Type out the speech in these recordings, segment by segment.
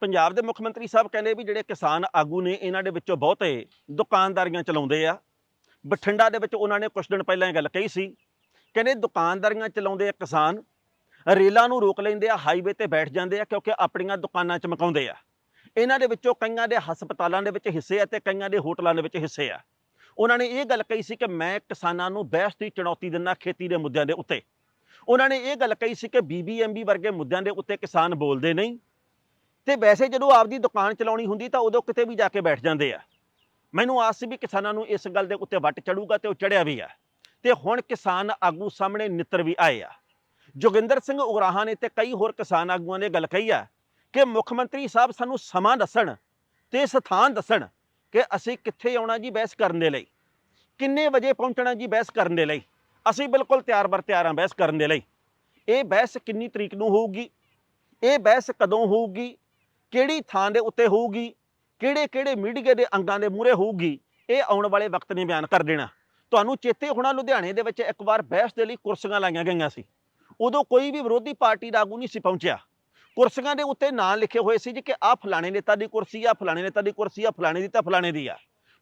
ਪੰਜਾਬ ਦੇ ਮੁੱਖ ਮੰਤਰੀ ਸਾਹਿਬ ਕਹਿੰਦੇ ਵੀ ਜਿਹੜੇ ਕਿਸਾਨ ਆਗੂ ਨੇ, ਇਹਨਾਂ ਦੇ ਵਿੱਚੋਂ ਬਹੁਤੇ ਦੁਕਾਨਦਾਰੀਆਂ ਚਲਾਉਂਦੇ ਆ। ਬਠਿੰਡਾ ਦੇ ਵਿੱਚ ਉਹਨਾਂ ਨੇ ਕੁਝ ਦਿਨ ਪਹਿਲਾਂ ਇਹ ਗੱਲ ਕਹੀ ਸੀ। ਕਹਿੰਦੇ ਦੁਕਾਨਦਾਰੀਆਂ ਚਲਾਉਂਦੇ ਆ ਕਿਸਾਨ, ਰੇਲਾਂ ਨੂੰ ਰੋਕ ਲੈਂਦੇ ਆ ਹਾਈਵੇ ਤੇ ਬੈਠ ਜਾਂਦੇ ਆ ਕਿਉਂਕਿ ਆਪਣੀਆਂ ਦੁਕਾਨਾਂ ਚਮਕਾਉਂਦੇ ਆ। ਇਹਨਾਂ ਦੇ ਵਿੱਚੋਂ ਕਈਆਂ ਦੇ ਹਸਪਤਾਲਾਂ ਦੇ ਵਿੱਚ ਹਿੱਸੇ ਆ ਤੇ ਕਈਆਂ ਦੇ ਹੋਟਲਾਂ ਦੇ ਵਿੱਚ ਹਿੱਸੇ ਆ। ਉਹਨਾਂ ਨੇ ਇਹ ਗੱਲ ਕਹੀ ਸੀ ਕਿ ਮੈਂ ਕਿਸਾਨਾਂ ਨੂੰ ਬਹਿਸ ਦੀ ਚੁਣੌਤੀ ਦਿੰਦਾ ਖੇਤੀ ਦੇ ਮੁੱਦਿਆਂ ਦੇ ਉੱਤੇ। ਉਹਨਾਂ ਨੇ ਇਹ ਗੱਲ ਕਹੀ ਸੀ ਕਿ ਬੀਬੀਐਮਬੀ ਵਰਗੇ ਮੁੱਦਿਆਂ ਦੇ ਉੱਤੇ ਕਿਸਾਨ ਬੋਲਦੇ ਨਹੀਂ। ਤੇ ਵੈਸੇ ਜਦੋਂ ਆਪਦੀ ਦੁਕਾਨ ਚਲਾਉਣੀ ਹੁੰਦੀ ਤਾਂ ਉਦੋਂ ਕਿਤੇ ਵੀ ਜਾ ਕੇ ਬੈਠ ਜਾਂਦੇ ਆ। ਮੈਨੂੰ ਆਸ ਸੀ ਵੀ ਕਿਸਾਨਾਂ ਨੂੰ ਇਸ ਗੱਲ ਦੇ ਉੱਤੇ ਵੱਟ ਚੜੂਗਾ ਤੇ ਉਹ ਚੜਿਆ ਵੀ ਆ। ਤੇ ਹੁਣ ਕਿਸਾਨ ਆਗੂ ਸਾਹਮਣੇ ਨਿੱਤਰ ਵੀ ਆਏ ਆ। ਜੋਗਿੰਦਰ ਸਿੰਘ ਉਗਰਾਹਾਂ ਨੇ ਤੇ ਕਈ ਹੋਰ ਕਿਸਾਨ ਆਗੂਆਂ ਨੇ ਗੱਲ ਕਹੀ ਆ ਕਿ ਮੁੱਖ ਮੰਤਰੀ ਸਾਹਿਬ ਸਾਨੂੰ ਸਮਾਂ ਦੱਸਣ ਤੇ ਸਥਾਨ ਦੱਸਣ ਕਿ ਅਸੀਂ ਕਿੱਥੇ ਆਉਣਾ ਜੀ ਬਹਿਸ ਕਰਨ ਦੇ ਲਈ। ਕਿੰਨੇ ਵਜੇ ਪਹੁੰਚਣਾ ਜੀ ਬਹਿਸ ਕਰਨ ਦੇ ਲਈ। ਅਸੀਂ ਬਿਲਕੁਲ ਤਿਆਰ ਬਰ ਤਿਆਰ ਹਾਂ ਬਹਿਸ ਕਰਨ ਦੇ ਲਈ। ਇਹ ਬਹਿਸ ਕਿੰਨੀ ਤਰੀਕ ਨੂੰ ਹੋਊਗੀ? ਇਹ ਬਹਿਸ ਕਦੋਂ ਹੋਊਗੀ? ਕਿਹੜੀ ਥਾਂ ਦੇ ਉੱਤੇ ਹੋਊਗੀ, ਕਿਹੜੇ ਕਿਹੜੇ ਮੀਡੀਆ ਦੇ ਅੰਗਾਂ ਦੇ ਮੂਹਰੇ ਹੋਊਗੀ, ਇਹ ਆਉਣ ਵਾਲੇ ਵਕਤ ਨੇ ਬਿਆਨ ਕਰ ਦੇਣਾ। ਤੁਹਾਨੂੰ ਚੇਤੇ ਹੋਣਾ ਲੁਧਿਆਣੇ ਦੇ ਵਿੱਚ ਇੱਕ ਵਾਰ ਬਹਿਸ ਦੇ ਲਈ ਕੁਰਸੀਆਂ ਲਾਈਆਂ ਗਈਆਂ ਸੀ। ਉਦੋਂ ਕੋਈ ਵੀ ਵਿਰੋਧੀ ਪਾਰਟੀ ਦਾ ਆਗੂ ਨਹੀਂ ਸੀ ਪਹੁੰਚਿਆ। ਕੁਰਸੀਆਂ ਦੇ ਉੱਤੇ ਨਾਂ ਲਿਖੇ ਹੋਏ ਸੀ ਜੀ ਕਿ ਆਹ ਫਲਾਣੇ ਨੇਤਾ ਦੀ ਕੁਰਸੀ ਆ, ਫਲਾਣੇ ਨੇਤਾ ਦੀ ਕੁਰਸੀ ਆ, ਫਲਾਣੇ ਦੀ ਤਾਂ ਫਲਾਣੇ ਦੀ ਆ।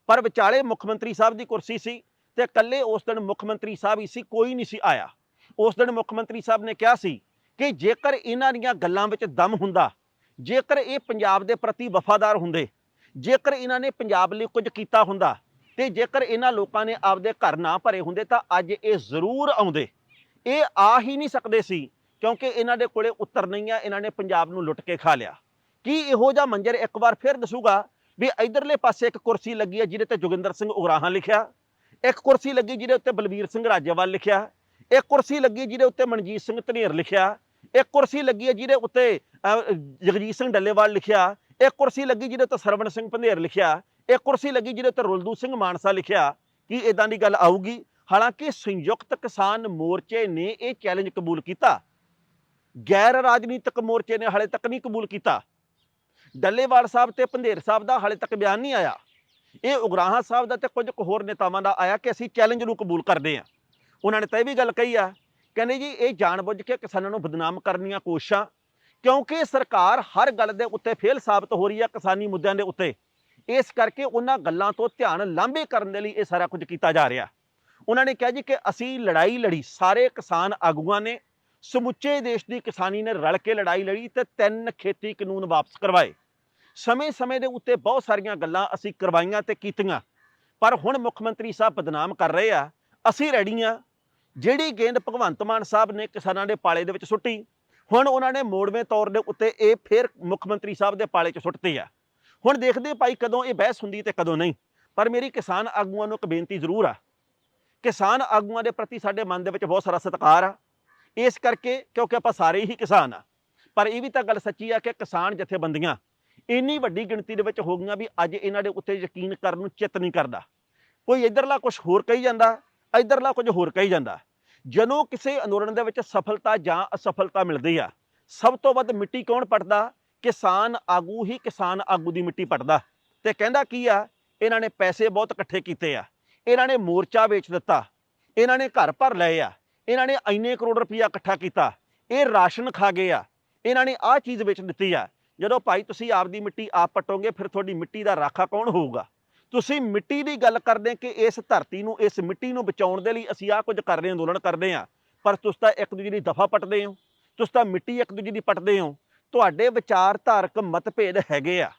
ਪਰ ਵਿਚਾਲੇ ਮੁੱਖ ਮੰਤਰੀ ਸਾਹਿਬ ਦੀ ਕੁਰਸੀ ਸੀ ਤੇ ਇਕੱਲੇ ਉਸ ਦਿਨ ਮੁੱਖ ਮੰਤਰੀ ਸਾਹਿਬ ਹੀ ਸੀ, ਕੋਈ ਨਹੀਂ ਸੀ ਆਇਆ। ਉਸ ਦਿਨ ਮੁੱਖ ਮੰਤਰੀ ਸਾਹਿਬ ਨੇ ਕਿਹਾ ਸੀ ਕਿ ਜੇਕਰ ਇਹਨਾਂ ਦੀਆਂ ਗੱਲਾਂ ਵਿੱਚ ਦਮ ਹੁੰਦਾ ਜੇਕਰ ਇਹ ਪੰਜਾਬ ਦੇ ਪ੍ਰਤੀ ਵਫਾਦਾਰ ਹੁੰਦੇ, ਜੇਕਰ ਇਹਨਾਂ ਨੇ ਪੰਜਾਬ ਲਈ ਕੁਝ ਕੀਤਾ ਹੁੰਦਾ ਤੇ ਜੇਕਰ ਇਹਨਾਂ ਲੋਕਾਂ ਨੇ ਆਪਦੇ ਘਰ ਨਾ ਭਰੇ ਹੁੰਦੇ ਤਾਂ ਅੱਜ ਇਹ ਜ਼ਰੂਰ ਆਉਂਦੇ। ਇਹ ਆ ਹੀ ਨਹੀਂ ਸਕਦੇ ਸੀ ਕਿਉਂਕਿ ਇਹਨਾਂ ਦੇ ਕੋਲੇ ਉੱਤਰ ਨਹੀਂ ਆ, ਇਹਨਾਂ ਨੇ ਪੰਜਾਬ ਨੂੰ ਲੁੱਟ ਕੇ ਖਾ ਲਿਆ। ਕੀ ਇਹੋ ਜਿਹਾ ਮੰਜ਼ਰ ਇੱਕ ਵਾਰ ਫਿਰ ਦੱਸੂਗਾ ਵੀ ਇਧਰਲੇ ਪਾਸੇ ਇੱਕ ਕੁਰਸੀ ਲੱਗੀ ਹੈ ਜਿਹਦੇ ਤੇ ਜੋਗਿੰਦਰ ਸਿੰਘ ਉਗਰਾਹਾਂ ਲਿਖਿਆ, ਇੱਕ ਕੁਰਸੀ ਲੱਗੀ ਜਿਹਦੇ ਉੱਤੇ ਬਲਬੀਰ ਸਿੰਘ ਰਾਜੇਵਾਲ ਲਿਖਿਆ, ਇੱਕ ਕੁਰਸੀ ਲੱਗੀ ਜਿਹਦੇ ਉੱਤੇ ਮਨਜੀਤ ਸਿੰਘ ਧਨੇਰ ਲਿਖਿਆ ਇੱਕ ਕੁਰਸੀ ਲੱਗੀ ਹੈ ਜਿਹਦੇ ਉੱਤੇ ਜਗਜੀਤ ਸਿੰਘ ਡੱਲੇਵਾਲ ਲਿਖਿਆ, ਇੱਕ ਕੁਰਸੀ ਲੱਗੀ ਜਿਹਦੇ ਉੱਤੇ ਸਰਵਣ ਸਿੰਘ ਪੰਧੇਰ ਲਿਖਿਆ, ਇੱਕ ਕੁਰਸੀ ਲੱਗੀ ਜਿਹਦੇ ਉੱਤੇ ਰੁਲਦੂ ਸਿੰਘ ਮਾਨਸਾ ਲਿਖਿਆ, ਕਿ ਇਦਾਂ ਦੀ ਗੱਲ ਆਊਗੀ? ਹਾਲਾਂਕਿ ਸੰਯੁਕਤ ਕਿਸਾਨ ਮੋਰਚੇ ਨੇ ਇਹ ਚੈਲੰਜ ਕਬੂਲ ਕੀਤਾ। ਗੈਰ ਰਾਜਨੀਤਿਕ ਮੋਰਚੇ ਨੇ ਹਾਲੇ ਤੱਕ ਨਹੀਂ ਕਬੂਲ ਕੀਤਾ। ਡੱਲੇਵਾਲ ਸਾਹਿਬ ਤੇ ਪੰਧੇਰ ਸਾਹਿਬ ਦਾ ਹਾਲੇ ਤੱਕ ਬਿਆਨ ਨਹੀਂ ਆਇਆ। ਇਹ ਉਗਰਾਹਾਂ ਸਾਹਿਬ ਦਾ ਤੇ ਕੁਝ ਕੁ ਹੋਰ ਨੇਤਾਵਾਂ ਦਾ ਆਇਆ ਕਿ ਅਸੀਂ ਚੈਲੰਜ ਨੂੰ ਕਬੂਲ ਕਰਦੇ ਹਾਂ। ਉਹਨਾਂ ਨੇ ਤਾਂ ਇਹ ਵੀ ਗੱਲ ਕਹੀ ਆ ਕਹਿੰਦੇ ਜੀ, ਇਹ ਜਾਣਬੁੱਝ ਕੇ ਕਿਸਾਨਾਂ ਨੂੰ ਬਦਨਾਮ ਕਰਨ ਦੀਆਂ ਕੋਸ਼ਿਸ਼ਾਂ, ਕਿਉਂਕਿ ਸਰਕਾਰ ਹਰ ਗੱਲ ਦੇ ਉੱਤੇ ਫੇਲ ਸਾਬਤ ਹੋ ਰਹੀ ਹੈ ਕਿਸਾਨੀ ਮੁੱਦਿਆਂ ਦੇ ਉੱਤੇ। ਇਸ ਕਰਕੇ ਉਹਨਾਂ ਗੱਲਾਂ ਤੋਂ ਧਿਆਨ ਲਾਂਭੇ ਕਰਨ ਦੇ ਲਈ ਇਹ ਸਾਰਾ ਕੁਝ ਕੀਤਾ ਜਾ ਰਿਹਾ। ਉਹਨਾਂ ਨੇ ਕਿਹਾ ਜੀ ਕਿ ਅਸੀਂ ਲੜਾਈ ਲੜੀ, ਸਾਰੇ ਕਿਸਾਨ ਆਗੂਆਂ ਨੇ ਸਮੁੱਚੇ ਦੇਸ਼ ਦੀ ਕਿਸਾਨੀ ਨੇ ਰਲ ਕੇ ਲੜਾਈ ਲੜੀ ਤੇ ਤਿੰਨ ਖੇਤੀ ਕਾਨੂੰਨ ਵਾਪਸ ਕਰਵਾਏ। ਸਮੇਂ-ਸਮੇਂ ਦੇ ਉੱਤੇ ਬਹੁਤ ਸਾਰੀਆਂ ਗੱਲਾਂ ਅਸੀਂ ਕਰਵਾਈਆਂ ਤੇ ਕੀਤੀਆਂ। ਪਰ ਹੁਣ ਮੁੱਖ ਮੰਤਰੀ ਸਾਹਿਬ ਬਦਨਾਮ ਕਰ ਰਹੇ ਆ, ਅਸੀਂ ਰੈਡੀ ਆ ਜਿਹੜੀ ਗੇਂਦ ਭਗਵੰਤ ਮਾਨ ਸਾਹਿਬ ਨੇ ਕਿਸਾਨਾਂ ਦੇ ਪਾਲੇ ਦੇ ਵਿੱਚ ਸੁੱਟੀ, ਹੁਣ ਉਹਨਾਂ ਨੇ ਮੋੜਵੇਂ ਤੌਰ ਦੇ ਉੱਤੇ ਇਹ ਫਿਰ ਮੁੱਖ ਮੰਤਰੀ ਸਾਹਿਬ ਦੇ ਪਾਲੇ 'ਚ ਸੁੱਟਤੀ ਆ। ਹੁਣ ਦੇਖਦੇ ਭਾਈ ਕਦੋਂ ਇਹ ਬਹਿਸ ਹੁੰਦੀ ਤੇ ਕਦੋਂ ਨਹੀਂ। ਪਰ ਮੇਰੀ ਕਿਸਾਨ ਆਗੂਆਂ ਨੂੰ ਇੱਕ ਬੇਨਤੀ ਜ਼ਰੂਰ ਆ। ਕਿਸਾਨ ਆਗੂਆਂ ਦੇ ਪ੍ਰਤੀ ਸਾਡੇ ਮਨ ਦੇ ਵਿੱਚ ਬਹੁਤ ਸਾਰਾ ਸਤਿਕਾਰ ਆ। ਇਸ ਕਰਕੇ ਕਿਉਂਕਿ ਆਪਾਂ ਸਾਰੇ ਹੀ ਕਿਸਾਨ ਆ। ਪਰ ਇਹ ਵੀ ਤਾਂ ਗੱਲ ਸੱਚੀ ਆ ਕਿ ਕਿਸਾਨ ਜਥੇਬੰਦੀਆਂ ਇੰਨੀ ਵੱਡੀ ਗਿਣਤੀ ਦੇ ਵਿੱਚ ਹੋ ਗਈਆਂ ਵੀ ਅੱਜ ਇਹਨਾਂ ਦੇ ਉੱਤੇ ਯਕੀਨ ਕਰਨ ਨੂੰ ਚਿੱਤ ਨਹੀਂ ਕਰਦਾ। ਕੋਈ ਇਧਰਲਾ ਕੁਝ ਹੋਰ ਕਹੀ ਜਾਂਦਾ, ਇਧਰਲਾ ਕੁਝ ਹੋਰ ਕਹੀ ਜਾਂਦਾ। ਜਦੋਂ ਕਿਸੇ ਅੰਦੋਲਨ ਦੇ ਵਿੱਚ ਸਫਲਤਾ ਜਾਂ ਅਸਫਲਤਾ ਮਿਲਦੀ ਆ, ਸਭ ਤੋਂ ਵੱਧ ਮਿੱਟੀ ਕੌਣ ਪਟਦਾ? ਕਿਸਾਨ ਆਗੂ ਹੀ ਕਿਸਾਨ ਆਗੂ ਦੀ ਮਿੱਟੀ ਪਟਦਾ। ਤੇ ਕਹਿੰਦਾ ਕੀ ਆ? ਇਹਨਾਂ ਨੇ ਪੈਸੇ ਬਹੁਤ ਇਕੱਠੇ ਕੀਤੇ ਆ। ਇਹਨਾਂ ਨੇ ਮੋਰਚਾ ਵੇਚ ਦਿੱਤਾ। ਇਹਨਾਂ ਨੇ ਘਰ ਭਰ ਲਏ ਆ। ਇਹਨਾਂ ਨੇ ਇੰਨੇ ਕਰੋੜ ਰੁਪਈਆ ਇਕੱਠਾ ਕੀਤਾ। ਇਹ ਰਾਸ਼ਨ ਖਾ ਗਏ ਆ। ਇਹਨਾਂ ਨੇ ਆਹ ਚੀਜ਼ ਵੇਚ ਦਿੱਤੀ ਆ। ਜਦੋਂ ਭਾਈ ਤੁਸੀਂ ਆਪਦੀ ਮਿੱਟੀ ਆਪ ਪਟੋਗੇ, ਫਿਰ ਤੁਹਾਡੀ ਮਿੱਟੀ ਦਾ ਰਾਖਾ ਕੌਣ ਹੋਊਗਾ? ਤੁਸੀਂ ਮਿੱਟੀ ਦੀ ਗੱਲ ਕਰਦੇ ਕਿ ਇਸ ਧਰਤੀ ਨੂੰ, ਇਸ ਮਿੱਟੀ ਨੂੰ ਬਚਾਉਣ ਦੇ ਲਈ ਅਸੀਂ ਆਹ ਕੁਝ ਕਰ ਰਹੇ ਅੰਦੋਲਨ ਕਰਦੇ ਹਾਂ। ਪਰ ਤੁਸੀਂ ਤਾਂ ਇੱਕ ਦੂਜੇ ਦੀ ਦਫਾ ਪਟਦੇ ਹੋ। ਤੁਸੀਂ ਤਾਂ ਮਿੱਟੀ ਇੱਕ ਦੂਜੇ ਦੀ ਪਟਦੇ ਹੋ। ਤੁਹਾਡੇ ਵਿਚਾਰਧਾਰਕ ਮਤਭੇਦ ਹੈਗੇ ਆ।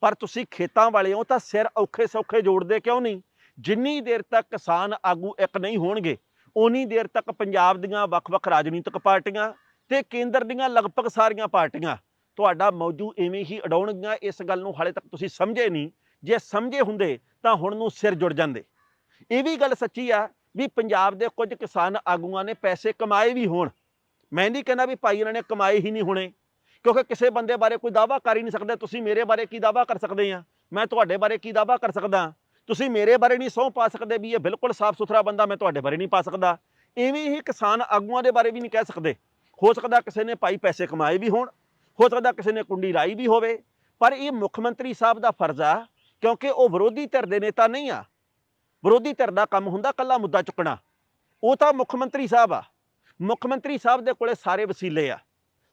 ਪਰ ਤੁਸੀਂ ਖੇਤਾਂ ਵਾਲੇ ਹੋ ਤਾਂ ਸਿਰ ਔਖੇ ਸੌਖੇ ਜੋੜਦੇ ਕਿਉਂ ਨਹੀਂ? ਜਿੰਨੀ ਦੇਰ ਤੱਕ ਕਿਸਾਨ ਆਗੂ ਇੱਕ ਨਹੀਂ ਹੋਣਗੇ ਉਨੀ ਦੇਰ ਤੱਕ ਪੰਜਾਬ ਦੀਆਂ ਵੱਖ-ਵੱਖ ਰਾਜਨੀਤਿਕ ਪਾਰਟੀਆਂ ਤੇ ਕੇਂਦਰ ਦੀਆਂ ਲਗਭਗ ਸਾਰੀਆਂ ਪਾਰਟੀਆਂ ਤੁਹਾਡਾ ਮੌਜੂ ਐਵੇਂ ਹੀ ਅਡਾਉਣਗੀਆਂ, ਇਸ ਗੱਲ ਨੂੰ ਹਾਲੇ ਤੱਕ ਤੁਸੀਂ ਸਮਝੇ ਨਹੀਂ। ਜੇ ਸਮਝੇ ਹੁੰਦੇ ਤਾਂ ਹੁਣ ਨੂੰ ਸਿਰ ਜੁੜ ਜਾਂਦੇ। ਇਹ ਵੀ ਗੱਲ ਸੱਚੀ ਆ ਵੀ ਪੰਜਾਬ ਦੇ ਕੁਝ ਕਿਸਾਨ ਆਗੂਆਂ ਨੇ ਪੈਸੇ ਕਮਾਏ ਵੀ ਹੋਣ। ਮੈਂ ਨਹੀਂ ਕਹਿੰਦਾ ਵੀ ਭਾਈ ਇਹਨਾਂ ਨੇ ਕਮਾਏ ਹੀ ਨਹੀਂ ਹੋਣੇ, ਕਿਉਂਕਿ ਕਿਸੇ ਬੰਦੇ ਬਾਰੇ ਕੋਈ ਦਾਵਾ ਕਰ ਹੀ ਨਹੀਂ ਸਕਦੇ। ਤੁਸੀਂ ਮੇਰੇ ਬਾਰੇ ਕੀ ਦਾਵਾ ਕਰ ਸਕਦੇ ਆ? ਮੈਂ ਤੁਹਾਡੇ ਬਾਰੇ ਕੀ ਦਾਵਾ ਕਰ ਸਕਦਾ? ਤੁਸੀਂ ਮੇਰੇ ਬਾਰੇ ਨਹੀਂ ਸਹੁੰ ਪਾ ਸਕਦੇ ਵੀ ਇਹ ਬਿਲਕੁਲ ਸਾਫ਼ ਸੁਥਰਾ ਬੰਦਾ ਮੈਂ ਤੁਹਾਡੇ ਬਾਰੇ ਨਹੀਂ ਪਾ ਸਕਦਾ। ਇਵੇਂ ਹੀ ਕਿਸਾਨ ਆਗੂਆਂ ਦੇ ਬਾਰੇ ਵੀ ਨਹੀਂ ਕਹਿ ਸਕਦੇ। ਹੋ ਸਕਦਾ ਕਿਸੇ ਨੇ ਭਾਈ ਪੈਸੇ ਕਮਾਏ ਵੀ ਹੋਣ, ਹੋ ਸਕਦਾ ਕਿਸੇ ਨੇ ਕੁੰਡੀ ਲਾਈ ਵੀ ਹੋਵੇ, ਪਰ ਇਹ ਮੁੱਖ ਮੰਤਰੀ ਸਾਹਿਬ ਦਾ ਫਰਜ਼ ਆ ਕਿਉਂਕਿ ਉਹ ਵਿਰੋਧੀ ਧਿਰ ਦੇ ਨੇਤਾ ਨਹੀਂ ਆ। ਵਿਰੋਧੀ ਧਿਰ ਦਾ ਕੰਮ ਹੁੰਦਾ ਕੱਲਾ ਮੁੱਦਾ ਚੁੱਕਣਾ। ਉਹ ਤਾਂ ਮੁੱਖ ਮੰਤਰੀ ਸਾਹਿਬ ਆ। ਮੁੱਖ ਮੰਤਰੀ ਸਾਹਿਬ ਦੇ ਕੋਲੇ ਸਾਰੇ ਵਸੀਲੇ ਆ।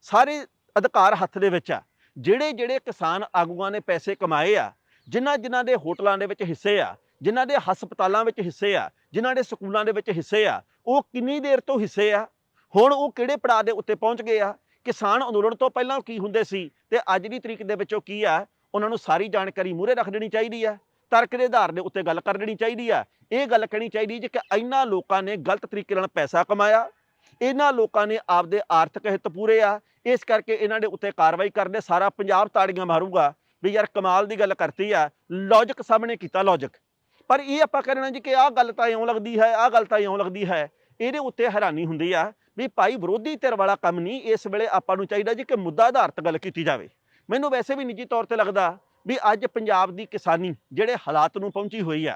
ਸਾਰੇ ਅਧਿਕਾਰ ਹੱਥ ਦੇ ਵਿੱਚ ਆ। ਜਿਹੜੇ ਜਿਹੜੇ ਕਿਸਾਨ ਆਗੂਆਂ ਨੇ ਪੈਸੇ ਕਮਾਏ ਆ, ਜਿਨ੍ਹਾਂ ਜਿਨ੍ਹਾਂ ਦੇ ਹੋਟਲਾਂ ਦੇ ਵਿੱਚ ਹਿੱਸੇ ਆ, ਜਿਨ੍ਹਾਂ ਦੇ ਹਸਪਤਾਲਾਂ ਵਿੱਚ ਹਿੱਸੇ ਆ, ਜਿਨ੍ਹਾਂ ਦੇ ਸਕੂਲਾਂ ਦੇ ਵਿੱਚ ਹਿੱਸੇ ਆ, ਉਹ ਕਿੰਨੀ ਦੇਰ ਤੋਂ ਹਿੱਸੇ ਆ? ਹੁਣ ਉਹ ਕਿਹੜੇ ਪੜਾਅ ਦੇ ਉੱਤੇ ਪਹੁੰਚ ਗਏ ਆ? ਕਿਸਾਨ ਅੰਦੋਲਨ ਤੋਂ ਪਹਿਲਾਂ ਕੀ ਹੁੰਦੇ ਸੀ? ਤੇ ਅੱਜ ਦੀ ਤਰੀਕ ਦੇ ਵਿੱਚੋਂ ਕੀ ਆ? ਉਹਨਾਂ ਨੂੰ ਸਾਰੀ ਜਾਣਕਾਰੀ ਮੂਹਰੇ ਰੱਖ ਦੇਣੀ ਚਾਹੀਦੀ ਹੈ ਤਰਕ ਦੇ ਆਧਾਰ ਦੇ ਉੱਤੇ ਗੱਲ ਕਰ ਦੇਣੀ ਚਾਹੀਦੀ ਆ। ਇਹ ਗੱਲ ਕਹਿਣੀ ਚਾਹੀਦੀ ਜੀ ਕਿ ਇੰਨਾ ਲੋਕਾਂ ਨੇ ਗਲਤ ਤਰੀਕੇ ਨਾਲ ਪੈਸਾ ਕਮਾਇਆ ਇਹਨਾਂ ਲੋਕਾਂ ਨੇ ਆਪਦੇ ਆਰਥਿਕ ਹਿੱਤ ਪੂਰੇ ਆ, ਇਸ ਕਰਕੇ ਇਹਨਾਂ ਦੇ ਉੱਤੇ ਕਾਰਵਾਈ ਕਰਦੇ ਸਾਰਾ ਪੰਜਾਬ ਤਾੜੀਆਂ ਮਾਰੂਗਾ, ਵੀ ਯਾਰ ਕਮਾਲ ਦੀ ਗੱਲ ਕਰਤੀ ਆ ਲੌਜੀਕ ਸਾਹਮਣੇ ਕੀਤਾ ਲੌਜੀਕ ਪਰ ਇਹ ਆਪਾਂ ਕਹਿਣਾ ਜੀ ਕਿ ਆਹ ਗੱਲ ਤਾਂ ਇਉਂ ਲੱਗਦੀ ਹੈ, ਆਹ ਗੱਲ ਤਾਂ ਇਉਂ ਲੱਗਦੀ ਹੈ, ਇਹਦੇ ਉੱਤੇ ਹੈਰਾਨੀ ਹੁੰਦੀ ਆ, ਵੀ ਭਾਈ ਵਿਰੋਧੀ ਧਿਰ ਵਾਲਾ ਕੰਮ ਨਹੀਂ, ਇਸ ਵੇਲੇ ਆਪਾਂ ਨੂੰ ਚਾਹੀਦਾ ਜੀ ਕਿ ਮੁੱਦਾ ਆਧਾਰਿਤ ਗੱਲ ਕੀਤੀ ਜਾਵੇ। ਮੈਨੂੰ ਵੈਸੇ ਵੀ ਨਿੱਜੀ ਤੌਰ ਤੇ ਲੱਗਦਾ ਵੀ ਅੱਜ ਪੰਜਾਬ ਦੀ ਕਿਸਾਨੀ ਜਿਹੜੇ ਹਾਲਾਤ ਨੂੰ ਪਹੁੰਚੀ ਹੋਈ ਆ,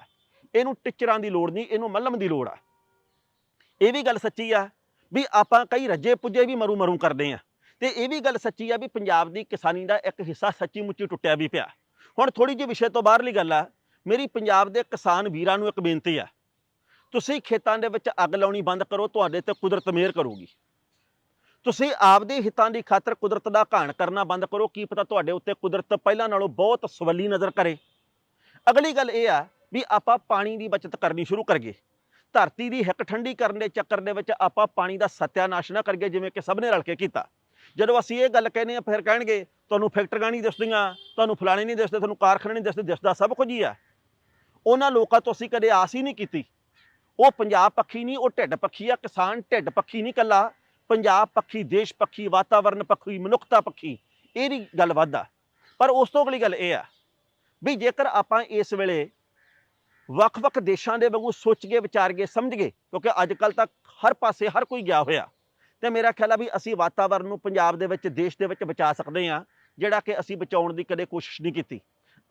ਇਹਨੂੰ ਟਿਚਰਾਂ ਦੀ ਲੋੜ ਨਹੀਂ, ਇਹਨੂੰ ਮੱਲਮ ਦੀ ਲੋੜ ਆ। ਇਹ ਵੀ ਗੱਲ ਸੱਚੀ ਆ ਵੀ ਆਪਾਂ ਕਈ ਰੱਜੇ ਪੁੱਜੇ ਵੀ ਮਰੂ ਮਰੂ ਕਰਦੇ ਆ ਤੇ ਇਹ ਵੀ ਗੱਲ ਸੱਚੀ ਆ ਵੀ ਪੰਜਾਬ ਦੀ ਕਿਸਾਨੀ ਦਾ ਇੱਕ ਹਿੱਸਾ ਸੱਚੀ ਮੁੱਚੀ ਟੁੱਟਿਆ ਵੀ ਪਿਆ। ਹੁਣ ਥੋੜੀ ਜਿਹੀ ਵਿਸ਼ੇ ਤੋਂ ਬਾਹਰਲੀ ਗੱਲ ਆ, ਮੇਰੀ ਪੰਜਾਬ ਦੇ ਕਿਸਾਨ ਵੀਰਾਂ ਨੂੰ ਇੱਕ ਬੇਨਤੀ ਆ, ਤੁਸੀਂ ਖੇਤਾਂ ਦੇ ਵਿੱਚ ਅੱਗ ਲਾਉਣੀ ਬੰਦ ਕਰੋ, ਤੁਹਾਡੇ ਤੇ ਕੁਦਰਤ ਮਿਹਰ ਕਰੂਗੀ। ਤੁਸੀਂ ਆਪਦੇ ਹਿੱਤਾਂ ਦੀ ਖਾਤਰ ਕੁਦਰਤ ਦਾ ਘਾਣ ਕਰਨਾ ਬੰਦ ਕਰੋ। ਕੀ ਪਤਾ ਤੁਹਾਡੇ ਉੱਤੇ ਕੁਦਰਤ ਪਹਿਲਾਂ ਨਾਲੋਂ ਬਹੁਤ ਸਵੱਲੀ ਨਜ਼ਰ ਕਰੇ। ਅਗਲੀ ਗੱਲ ਇਹ ਆ ਵੀ ਆਪਾਂ ਪਾਣੀ ਦੀ ਬਚਤ ਕਰਨੀ ਸ਼ੁਰੂ ਕਰੀਏ ਧਰਤੀ ਦੀ ਹਿੱਕ ਠੰਡੀ ਕਰਨ ਦੇ ਚੱਕਰ ਦੇ ਵਿੱਚ ਆਪਾਂ ਪਾਣੀ ਦਾ ਸਤਿਆਨਾਸ਼ ਨਾ ਕਰੀਏ ਜਿਵੇਂ ਕਿ ਸਭ ਨੇ ਰਲ ਕੇ ਕੀਤਾ। ਜਦੋਂ ਅਸੀਂ ਇਹ ਗੱਲ ਕਹਿੰਦੇ ਆ, ਫਿਰ ਕਹਿਣਗੇ, ਤੁਹਾਨੂੰ ਫੈਕਟਰੀਆਂ ਨਹੀਂ ਦਿਸਦੀਆਂ, ਤੁਹਾਨੂੰ ਫਲਾਣੇ ਨਹੀਂ ਦਿਸਦੇ, ਤੁਹਾਨੂੰ ਕਾਰਖਾਨੇ ਨਹੀਂ ਦਿਸਦੇ, ਦਿਸਦਾ ਸਭ ਕੁਝ ਹੀ ਆ। ਉਹਨਾਂ ਲੋਕਾਂ ਤੋਂ ਅਸੀਂ ਕਦੇ ਆਸ ਹੀ ਨਹੀਂ ਕੀਤੀ। ਉਹ ਪੰਜਾਬ ਪੱਖੀ ਨਹੀਂ, ਉਹ ਢਿੱਡ ਪੱਖੀ ਆ, ਕਿਸਾਨ ਢਿੱਡ ਪੱਖੀ ਨਹੀਂ ਕੱਲਾ ਪੰਜਾਬ ਪੱਖੀ, ਦੇਸ਼ ਪੱਖੀ ਵਾਤਾਵਰਣ ਪੱਖੀ, ਮਨੁੱਖਤਾ ਪੱਖੀ, ਇਹਦੀ ਗੱਲ ਵੱਧਾ ਪਰ ਉਸ ਤੋਂ ਅਗਲੀ ਗੱਲ ਇਹ ਆ ਵੀ ਜੇਕਰ ਆਪਾਂ ਇਸ ਵੇਲੇ ਵੱਖ-ਵੱਖ ਦੇਸ਼ਾਂ ਦੇ ਵਾਂਗੂ ਸੋਚ ਕੇ ਵਿਚਾਰ ਕੇ ਸਮਝ ਗਏ ਕਿਉਂਕਿ ਅੱਜ ਕੱਲ ਤੱਕ ਹਰ ਪਾਸੇ ਹਰ ਕੋਈ ਗਿਆ ਹੋਇਆ, ਤੇ ਮੇਰਾ ਖਿਆਲ ਆ ਵੀ ਅਸੀਂ ਵਾਤਾਵਰਣ ਨੂੰ ਪੰਜਾਬ ਦੇ ਵਿੱਚ, ਦੇਸ਼ ਦੇ ਵਿੱਚ ਬਚਾ ਸਕਦੇ ਹਾਂ, ਜਿਹੜਾ ਕਿ ਅਸੀਂ ਬਚਾਉਣ ਦੀ ਕਦੇ ਕੋਸ਼ਿਸ਼ ਨਹੀਂ ਕੀਤੀ।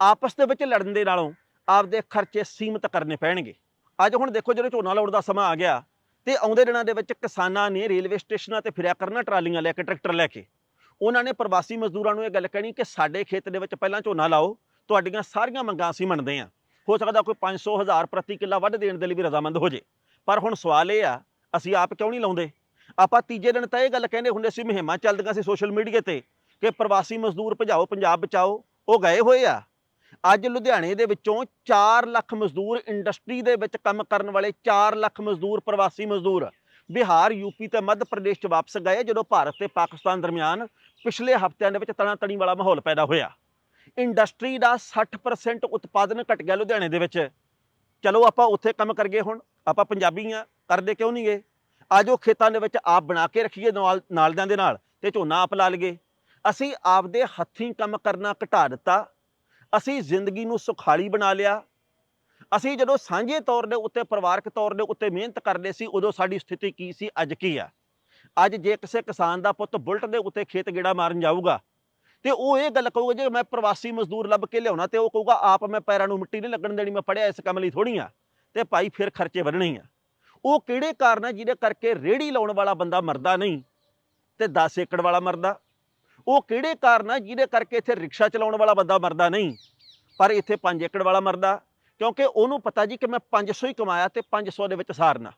ਆਪਸ ਦੇ ਵਿੱਚ ਲੜਨ ਦੇ ਨਾਲੋਂ ਆਪਦੇ ਖਰਚੇ ਸੀਮਤ ਕਰਨੇ ਪੈਣਗੇ। ਅੱਜ ਹੁਣ ਦੇਖੋ ਜਦੋਂ ਝੋਨਾ ਲਾਉਣ ਦਾ ਸਮਾਂ ਆ ਗਿਆ ਤੇ ਆਉਂਦੇ ਦਿਨਾਂ ਦੇ ਵਿੱਚ ਕਿਸਾਨਾਂ ਨੇ ਰੇਲਵੇ ਸਟੇਸ਼ਨਾਂ ਤੇ ਫਿਰਿਆ ਕਰਨਾ, ਟਰਾਲੀਆਂ ਲੈ ਕੇ, ਟਰੈਕਟਰ ਲੈ ਕੇ। ਉਹਨਾਂ ਨੇ ਪ੍ਰਵਾਸੀ ਮਜ਼ਦੂਰਾਂ ਨੂੰ ਇਹ ਗੱਲ ਕਹਿਣੀ ਕਿ ਸਾਡੇ ਖੇਤ ਦੇ ਵਿੱਚ ਪਹਿਲਾਂ ਝੋਨਾ ਲਾਓ, ਤੁਹਾਡੀਆਂ ਸਾਰੀਆਂ ਮੰਗਾਂ ਅਸੀਂ ਮੰਨਦੇ ਹਾਂ। ਹੋ ਸਕਦਾ ਕੋਈ 500 ਹਜ਼ਾਰ ਪ੍ਰਤੀ ਕਿੱਲਾ ਵੱਧ ਦੇਣ ਦੇ ਲਈ ਵੀ ਰਜ਼ਾਮੰਦ ਹੋ ਜੇ। ਪਰ ਹੁਣ ਸਵਾਲ ਇਹ ਆ, ਅਸੀਂ ਆਪ ਕਿਉਂ ਨਹੀਂ ਲਾਉਂਦੇ? ਆਪਾਂ ਤੀਜੇ ਦਿਨ ਤਾਂ ਇਹ ਗੱਲ ਕਹਿੰਦੇ ਹੁੰਦੇ ਸੀ, ਮੁਹਿੰਮਾਂ ਚੱਲਦੀਆਂ ਸੀ ਸੋਸ਼ਲ ਮੀਡੀਆ ਤੇ ਕਿ ਪ੍ਰਵਾਸੀ ਮਜ਼ਦੂਰ ਭਜਾਓ, ਪੰਜਾਬ ਬਚਾਓ, ਉਹ ਗਏ ਹੋਏ ਆ। ਅੱਜ ਲੁਧਿਆਣੇ ਦੇ ਵਿੱਚੋਂ 4 ਲੱਖ ਮਜ਼ਦੂਰ ਇੰਡਸਟਰੀ ਦੇ ਵਿੱਚ ਕੰਮ ਕਰਨ ਵਾਲੇ 4 ਲੱਖ ਮਜ਼ਦੂਰ ਪ੍ਰਵਾਸੀ ਮਜ਼ਦੂਰ ਬਿਹਾਰ ਯੂਪੀ ਤੇ ਮੱਧ ਪ੍ਰਦੇਸ਼ ਚ ਵਾਪਸ ਗਏ ਜਦੋਂ ਭਾਰਤ ਤੇ ਪਾਕਿਸਤਾਨ ਦਰਮਿਆਨ ਪਿਛਲੇ ਹਫ਼ਤਿਆਂ ਦੇ ਵਿੱਚ ਤਣਾ ਤਣੀ ਵਾਲਾ ਮਾਹੌਲ ਪੈਦਾ ਹੋਇਆ। ਇੰਡਸਟਰੀ ਦਾ 60% ਉਤਪਾਦਨ ਘਟ ਗਿਆ ਲੁਧਿਆਣੇ ਦੇ ਵਿੱਚ। ਚਲੋ ਆਪਾਂ ਉੱਥੇ ਕੰਮ ਕਰਗੇ ਹੁਣ, ਆਪਾਂ ਪੰਜਾਬੀ ਆ, ਕਰਦੇ ਕਿਉਂ ਨਹੀਂ ਗਏ ਆਜੋ ਖੇਤਾਂ ਦੇ ਵਿੱਚ ਆਪ ਬਣਾ ਕੇ ਰੱਖੀਏ ਨਾਲ, ਨਾਲਦਿਆਂ ਦੇ ਨਾਲ ਤੇ ਝੋਨਾ ਆਪ ਲਾ ਲਈਏ। ਅਸੀਂ ਆਪਦੇ ਹੱਥੀਂ ਕੰਮ ਕਰਨਾ ਘਟਾ ਦਿੱਤਾ ਅਸੀਂ ਜ਼ਿੰਦਗੀ ਨੂੰ ਸੁਖਾਲੀ ਬਣਾ ਲਿਆ। ਅਸੀਂ ਜਦੋਂ ਸਾਂਝੇ ਤੌਰ ਦੇ ਉੱਤੇ, ਪਰਿਵਾਰਕ ਤੌਰ ਦੇ ਉੱਤੇ ਮਿਹਨਤ ਕਰਦੇ ਸੀ, ਉਦੋਂ ਸਾਡੀ ਸਥਿਤੀ ਕੀ ਸੀ? ਅੱਜ ਕੀ ਆ? ਅੱਜ ਜੇ ਕਿਸੇ ਕਿਸਾਨ ਦਾ ਪੁੱਤ ਬੁਲਟ ਦੇ ਉੱਤੇ ਖੇਤ ਗੇੜਾ ਮਾਰਨ ਜਾਊਗਾ, ਤੇ ਉਹ ਇਹ ਗੱਲ ਕਹੂਗਾ, ਜੇ ਮੈਂ ਪ੍ਰਵਾਸੀ ਮਜ਼ਦੂਰ ਲੱਭ ਕੇ ਲਿਆਉਣਾ, ਤੇ ਉਹ ਕਹੂਗਾ, ਆਪ ਮੈਂ ਪੈਰਾਂ ਨੂੰ ਮਿੱਟੀ ਨਹੀਂ ਲੱਗਣ ਦੇਣੀ, ਮੈਂ ਪੜਿਆ ਇਸ ਕੰਮ ਲਈ ਥੋੜੀ ਆ, ਤੇ ਭਾਈ ਫਿਰ ਖਰਚੇ ਵਧਣੇ ਆ। ਉਹ ਕਿਹੜੇ ਕਾਰਨ ਆ ਜਿਹਦੇ ਕਰਕੇ ਰੇੜੀ ਲਾਉਣ ਵਾਲਾ ਬੰਦਾ ਮਰਦਾ ਨਹੀਂ, ਤੇ 10 ਏਕੜ ਵਾਲਾ ਮਰਦਾ? ਉਹ ਕਿਹੜੇ ਕਾਰਨ ਆ ਜਿਹਦੇ ਕਰਕੇ ਇੱਥੇ ਰਿਕਸ਼ਾ ਚਲਾਉਣ ਵਾਲਾ ਬੰਦਾ ਮਰਦਾ ਨਹੀਂ? ਪਰ ਇੱਥੇ 5 ਏਕੜ ਵਾਲਾ ਮਰਦਾ, ਕਿਉਂਕਿ ਉਹਨੂੰ ਪਤਾ ਜੀ ਕਿ ਮੈਂ 500 ਹੀ ਕਮਾਇਆ ਤੇ 500 ਦੇ ਵਿੱਚ ਸਾਰਨਾ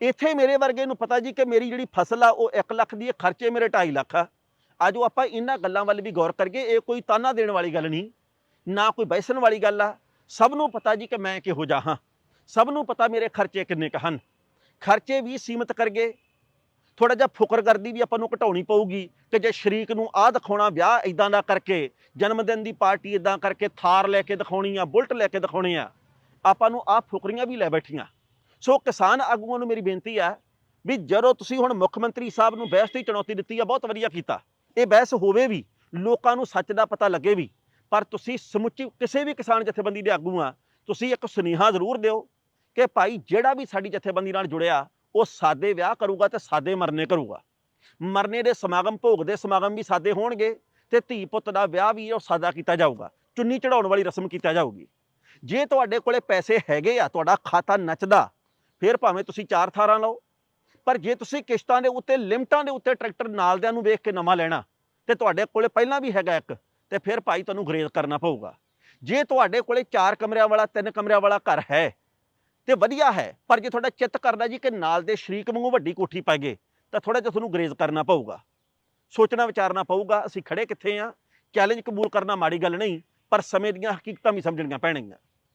ਇੱਥੇ ਮੇਰੇ ਵਰਗੇ ਨੂੰ ਪਤਾ ਜੀ ਕਿ ਮੇਰੀ ਜਿਹੜੀ ਫਸਲ ਆ, ਉਹ 1 ਲੱਖ ਦੀ ਹੈ, ਖਰਚੇ ਮੇਰੇ 2.5 ਲੱਖ ਆ। ਆਜੋ ਆਪਾਂ ਇਹਨਾਂ ਗੱਲਾਂ ਵੱਲ ਵੀ ਗੌਰ ਕਰੀਏ, ਇਹ ਕੋਈ ਤਾਨਾ ਦੇਣ ਵਾਲੀ ਗੱਲ ਨਹੀਂ, ਨਾ ਕੋਈ ਬੈਸਣ ਵਾਲੀ ਗੱਲ ਆ। ਸਭ ਨੂੰ ਪਤਾ ਜੀ ਕਿ ਮੈਂ ਕਿਹੋ ਜਿਹਾ ਹਾਂ। ਸਭ ਨੂੰ ਪਤਾ ਮੇਰੇ ਖਰਚੇ ਕਿੰਨੇ ਕੁ ਹਨ। ਖਰਚੇ ਵੀ ਸੀਮਤ ਕਰਗੇ ਥੋੜਾ ਜਿਹਾ ਫੁਕਰਗਰਦੀ ਵੀ ਆਪਾਂ ਨੂੰ ਘਟਾਉਣੀ ਪਊਗੀ ਕਿ ਜੇ ਸ਼ਰੀਕ ਨੂੰ ਆਹ ਦਿਖਾਉਣਾ ਵਿਆਹ ਇਦਾਂ ਦਾ ਕਰਕੇ, ਜਨਮ ਦਿਨ ਦੀ ਪਾਰਟੀ ਇਦਾਂ ਕਰਕੇ ਥਾਰ ਲੈ ਕੇ ਦਿਖਾਉਣੀ ਆ, ਬੁਲਟ ਲੈ ਕੇ ਦਿਖਾਉਣੀ ਆ, ਆਪਾਂ ਨੂੰ ਆਹ ਫੁਕਰੀਆਂ ਵੀ ਲੈ ਬੈਠੀਆਂ। ਸੋ ਕਿਸਾਨ ਆਗੂਆਂ ਨੂੰ ਮੇਰੀ ਬੇਨਤੀ ਆ ਵੀ ਜਦੋਂ ਤੁਸੀਂ ਹੁਣ ਮੁੱਖ ਮੰਤਰੀ ਸਾਹਿਬ ਨੂੰ ਬਹਿਸ ਦੀ ਚੁਣੌਤੀ ਦਿੱਤੀ ਆ, ਬਹੁਤ ਵਧੀਆ ਕੀਤਾ। ਇਹ ਬਹਿਸ ਹੋਵੇ ਵੀ, ਲੋਕਾਂ ਨੂੰ ਸੱਚ ਦਾ ਪਤਾ ਲੱਗੇ ਵੀ, ਪਰ ਤੁਸੀਂ ਸਮੁੱਚੀ ਕਿਸੇ ਵੀ ਕਿਸਾਨ ਜਥੇਬੰਦੀ ਦੇ ਆਗੂ ਆ, ਤੁਸੀਂ ਇੱਕ ਸੁਨੇਹਾ ਜ਼ਰੂਰ ਦਿਓ ਕਿ ਭਾਈ ਜਿਹੜਾ ਵੀ ਸਾਡੀ ਜਥੇਬੰਦੀ ਨਾਲ ਜੁੜਿਆ ਉਹ ਸਾਦੇ ਵਿਆਹ ਕਰੂਗਾ ਤੇ ਸਾਦੇ ਮਰਨੇ ਕਰੂਗਾ। ਮਰਨੇ ਦੇ ਸਮਾਗਮ, ਭੋਗ ਦੇ ਸਮਾਗਮ ਵੀ ਸਾਦੇ ਹੋਣਗੇ ਤੇ ਧੀ ਪੁੱਤ ਦਾ ਵਿਆਹ ਵੀ ਉਹ ਸਾਦਾ ਕੀਤਾ ਜਾਊਗਾ। ਚੁੰਨੀ ਚੜਾਉਣ ਵਾਲੀ ਰਸਮ ਕੀਤਾ ਜਾਊਗੀ। ਜੇ ਤੁਹਾਡੇ ਕੋਲੇ ਪੈਸੇ ਹੈਗੇ ਆ, ਤੁਹਾਡਾ ਖਾਤਾ ਨੱਚਦਾ, ਫਿਰ ਭਾਵੇਂ ਤੁਸੀਂ ਚਾਰ ਥਾਰਾਂ ਲਓ। ਪਰ ਜੇ ਤੁਸੀਂ ਕਿਸ਼ਤਾਂ ਦੇ ਉੱਤੇ, ਲਿਮਟਾਂ ਦੇ ਉੱਤੇ ਟਰੈਕਟਰ ਨਾਲਦਿਆਂ ਨੂੰ ਵੇਖ ਕੇ ਨਵਾਂ ਲੈਣਾ, ਤੇ ਤੁਹਾਡੇ ਕੋਲੇ ਪਹਿਲਾਂ ਵੀ ਹੈਗਾ ਇੱਕ, ਤੇ ਫਿਰ ਭਾਈ ਤੁਹਾਨੂੰ ਗਰੇਜ਼ ਕਰਨਾ ਪਊਗਾ। ਜੇ ਤੁਹਾਡੇ ਕੋਲੇ ਚਾਰ ਕਮਰਿਆਂ ਵਾਲਾ, ਤਿੰਨ ਕਮਰਿਆਂ ਵਾਲਾ ਘਰ ਹੈ ਤੇ ਵਧੀਆ ਹੈ। ਪਰ ਜੇ ਤੁਹਾਡਾ ਚਿੱਤ ਕਰਦਾ ਜੀ ਕਿ ਨਾਲ ਦੇ ਸ਼ਰੀਕ ਵਾਂਗੂ ਵੱਡੀ ਕੋਠੀ ਪਾਈਏ ਤਾਂ ਥੋੜਾ ਜਿਹਾ ਤੁਹਾਨੂੰ ਗਰੇਜ਼ ਕਰਨਾ ਪਊਗਾ। ਸੋਚਣਾ, ਵਿਚਾਰਨਾ ਪਊਗਾ, ਅਸੀਂ ਖੜੇ ਕਿੱਥੇ ਆ? ਚੈਲੰਜ ਕਬੂਲ ਕਰਨਾ ਮਾੜੀ ਗੱਲ ਨਹੀਂ, ਪਰ ਸਮੇਂ ਦੀਆਂ ਹਕੀਕਤਾਂ ਵੀ ਸਮਝਣੀਆਂ ਪੈਣਗੀਆਂ।